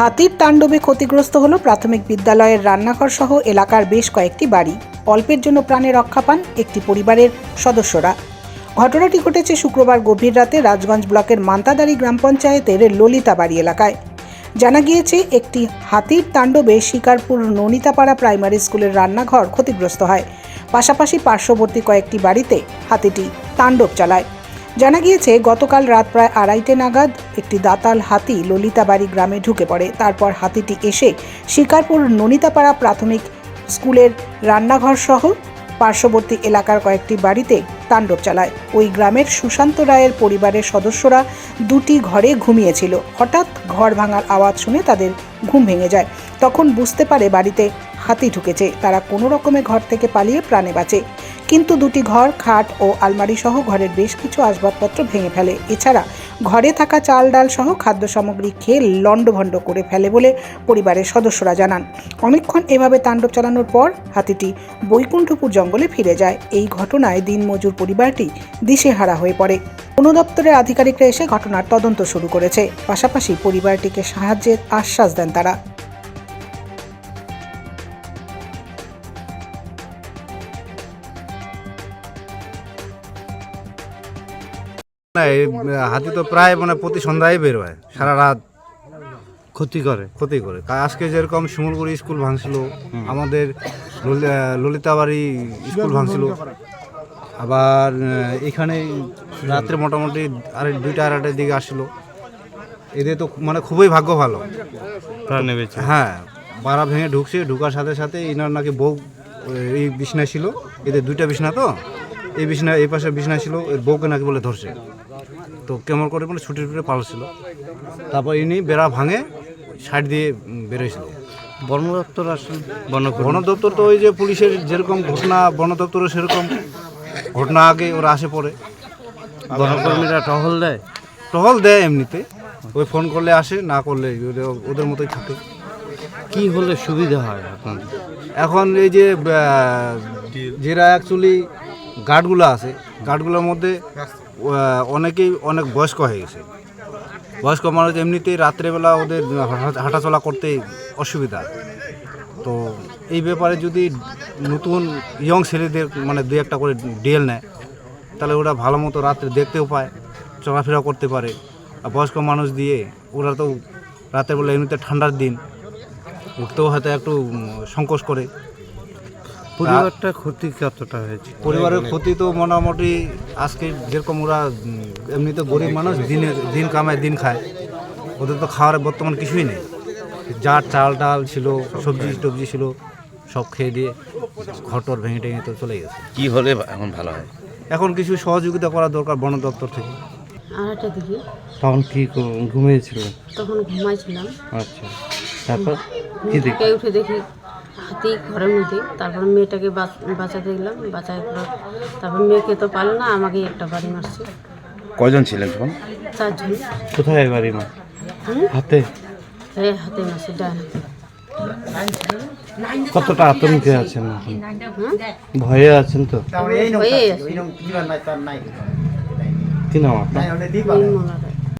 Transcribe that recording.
হাতির তাণ্ডবে ক্ষতিগ্রস্ত হলো প্রাথমিক বিদ্যালয়ের রান্নাঘর সহ এলাকার বেশ কয়েকটি বাড়ি। অল্পের জন্য প্রাণে রক্ষা পান একটি পরিবারের সদস্যরা। ঘটনাটি ঘটেছে শুক্রবার গভীর রাতে রাজগঞ্জ ব্লকের মান্তাদারি গ্রাম পঞ্চায়েতের ললিতাবাড়ি এলাকায়। জানা গিয়েছে, একটি হাতির তাণ্ডবে শিকারপুর ননিতাপাড়া প্রাইমারি স্কুলের রান্নাঘর ক্ষতিগ্রস্ত হয়। পাশাপাশি পার্শ্ববর্তী কয়েকটি বাড়িতে হাতিটি তাণ্ডব চালায়। জানা গিয়েছে, গতকাল রাত প্রায় আড়াইটে নাগাদ একটি দাতাল হাতি ললিতাবাড়ি গ্রামে ঢুকে পড়ে। তারপর হাতিটি এসে শিকারপুর ননিতাপাড়া প্রাথমিক স্কুলের রান্নাঘর সহ পার্শ্ববর্তী এলাকার কয়েকটি বাড়িতে তাণ্ডব চালায়। ওই গ্রামের সুশান্ত রায়ের পরিবারের সদস্যরা দুটি ঘরে ঘুমিয়েছিল। হঠাৎ ঘর ভাঙার আওয়াজ শুনে তাদের ঘুম ভেঙে যায়। তখন বুঝতে পারে বাড়িতে হাতি ঢুকেছে। তারা কোনো রকমে ঘর থেকে পালিয়ে প্রাণে বাঁচে। কিন্তু দুটি ঘর, খাট ও আলমারি সহ ঘরের বেশ কিছু আসবাবপত্র ভেঙে ফেলে। এছাড়া ঘরে থাকা চাল ডাল সহ খাদ্য সামগ্রী খেয়ে লণ্ডভণ্ড করে ফেলে বলে পরিবারের সদস্যরা জানান। অনেকক্ষণ এভাবে তাণ্ডব চালানোর পর হাতিটি বৈকুণ্ঠপুর জঙ্গলে ফিরে যায়। এই ঘটনায় দিনমজুর পরিবারটি দিশেহারা হয়ে পড়ে। বন দপ্তরের আধিকারিকরা এসে ঘটনার তদন্ত শুরু করেছে। পাশাপাশি পরিবারটিকে সাহায্যের আশ্বাস দেন তারা। না এই হাতি তো প্রায় মানে প্রতি সন্ধ্যায় বের হয় সারা রাত। ক্ষতি করে। ক্ষতি করে। আজকে যেরকম শিমুলগুড়ি স্কুল ভাঙছিল আমাদের ললিতাবাড়ি স্কুল ভাঙছিল আবার এখানে রাত্রে মোটামুটি আর দুইটা আড়াইটার দিকে আসছিল। এদের তো মানে খুবই ভাগ্য ভালো। হ্যাঁ বাড়া ভেঙে ঢুকছে ঢুকার সাথে সাথে এনার নাকি বউ এই বিছনা ছিল। এদের দুইটা বিছনা তো? এই বিছনা এই পাশে বিছনা ছিল এর বউকে নাকি বলে ধরছে। তো কেমন করে বলে ছুটি ছুটে পালাচ্ছিল। তারপর ইনি বেড়া ভাঙে সাইড দিয়ে বেরোয়ছিল বন দপ্তর আসেন? বন বন দপ্তর তো ওই যে পুলিশের যেরকম ঘটনা বন দপ্তরে সেরকম ঘটনা আগে ওরা আসে পড়ে বনকর্মীরা টহল দেয়? টহল দেয় এমনিতে। ওই ফোন করলে আসে না করলে ওদের- ওদের মতোই থাকে। কি হলে সুবিধা হয় আপনাদের? এখন এই যে যেরা অ্যাকচুয়ালি গার্ডগুলো আছে, গার্ডগুলোর মধ্যে অনেকেই অনেক বয়স্ক হয়ে গেছে। বয়স্ক মানুষ এমনিতেই রাত্রেবেলা ওদের হাঁটাচলা করতে অসুবিধা। তো এই ব্যাপারে যদি নতুন ইয়ং ছেলেদের মানে দু একটা করে ডিএল নেয়, তাহলে ওরা ভালো মতো রাত্রে দেখতেও পায়, চলাফেরা করতে পারে। আর বয়স্ক মানুষ দিয়ে ওরা তো রাতের বেলা এমনিতে ঠান্ডার দিন, উঠতেও হয়তো একটু সংকোচ করে। পরিবারটা ক্ষতি কতটা হয়েছে? পরিবারের ক্ষতি তো মোটামুটি আজকে যেরকম ওরা উম, এমনিতে গরিব মানুষ দিনে দিন কামায় দিন খায়। ওদের তো খাওয়ার বর্তমান কিছুই নেই। যা চাল ডাল ছিল সবজি টবজি ছিল সব খেয়ে দিয়ে ঘটর ভেঙে টেঙে তো চলে গেছে। কি হলে এখন ভালো হয়? এখন কিছু সহযোগিতা করা দরকার বন দপ্তর থেকে। আড়াইটা দিকে তখন কি ঘুমিয়েছিলেন তখন ঘুমাইছিলাম। আচ্ছা। তারপর কি দেখ? উঠে দেখি হাতি ঘরের মধ্যে। তারপর মেয়েটাকে বাঁচ- বাঁচাতে গেলাম পর তারপর মেয়েকে তো পারল না আমাকে একটা বাড়ি মারছে। কয়জন ছিলেন তখন? চারজন। কোথায় বাড়ি মার? হাতে? এ হাতে মারছে ডান কতটা আতঙ্কে আছেন? এখন? ভয়ে আছেন তো? হয়ে আছে। কি নাম আপনার নির্মলা রায়।